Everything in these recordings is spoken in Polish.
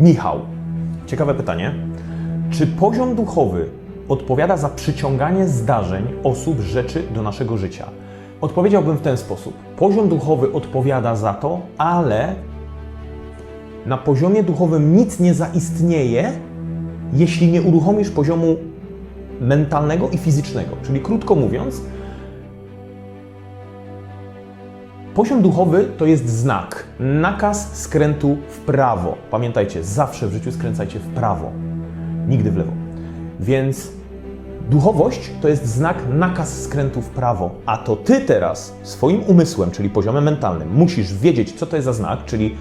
Michał, ciekawe pytanie. Czy poziom duchowy odpowiada za przyciąganie zdarzeń, osób, rzeczy do naszego życia? Odpowiedziałbym w ten sposób. Poziom duchowy odpowiada za to, ale na poziomie duchowym nic nie zaistnieje, jeśli nie uruchomisz poziomu mentalnego i fizycznego. Czyli krótko mówiąc, Poziom duchowy to jest znak, nakaz skrętu w prawo. Pamiętajcie, zawsze w życiu skręcajcie w prawo, nigdy w lewo. Więc duchowość to jest znak, nakaz skrętu w prawo. A to ty teraz swoim umysłem, czyli poziomem mentalnym, musisz wiedzieć, co to jest za znak, czyli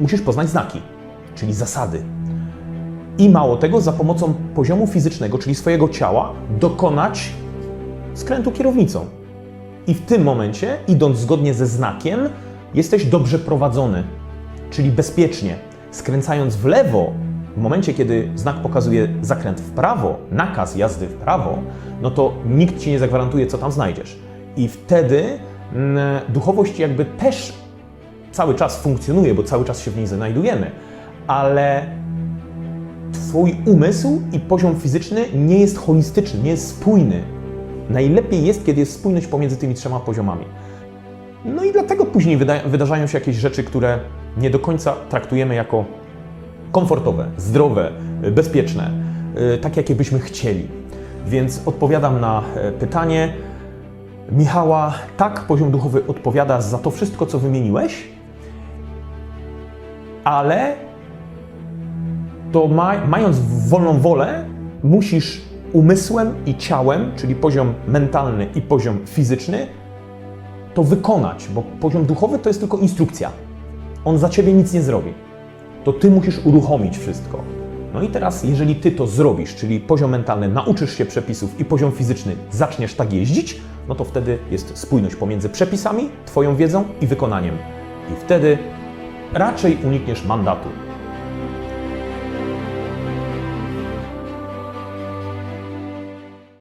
musisz poznać znaki, czyli zasady. I mało tego, za pomocą poziomu fizycznego, czyli swojego ciała, dokonać skrętu kierownicą. I w tym momencie, idąc zgodnie ze znakiem, jesteś dobrze prowadzony, czyli bezpiecznie. Skręcając w lewo, w momencie, kiedy znak pokazuje zakręt w prawo, nakaz jazdy w prawo, no to nikt ci nie zagwarantuje, co tam znajdziesz. I wtedy mm, duchowość jakby też cały czas funkcjonuje, bo cały czas się w niej znajdujemy, ale Twój umysł i poziom fizyczny nie jest holistyczny, nie jest spójny. Najlepiej jest, kiedy jest spójność pomiędzy tymi trzema poziomami. No i dlatego później wyda- wydarzają się jakieś rzeczy, które nie do końca traktujemy jako komfortowe, zdrowe, bezpieczne, y, tak jakie byśmy chcieli. Więc odpowiadam na e, pytanie Michała. Tak, poziom duchowy odpowiada za to wszystko, co wymieniłeś, ale to ma, mając wolną wolę, musisz umysłem i ciałem, czyli poziom mentalny i poziom fizyczny, to wykonać, bo poziom duchowy to jest tylko instrukcja. On za ciebie nic nie zrobi. To ty musisz uruchomić wszystko. No i teraz, jeżeli ty to zrobisz, czyli poziom mentalny nauczysz się przepisów i poziom fizyczny zaczniesz tak jeździć, no to wtedy jest spójność pomiędzy przepisami, twoją wiedzą i wykonaniem. I wtedy raczej unikniesz mandatu.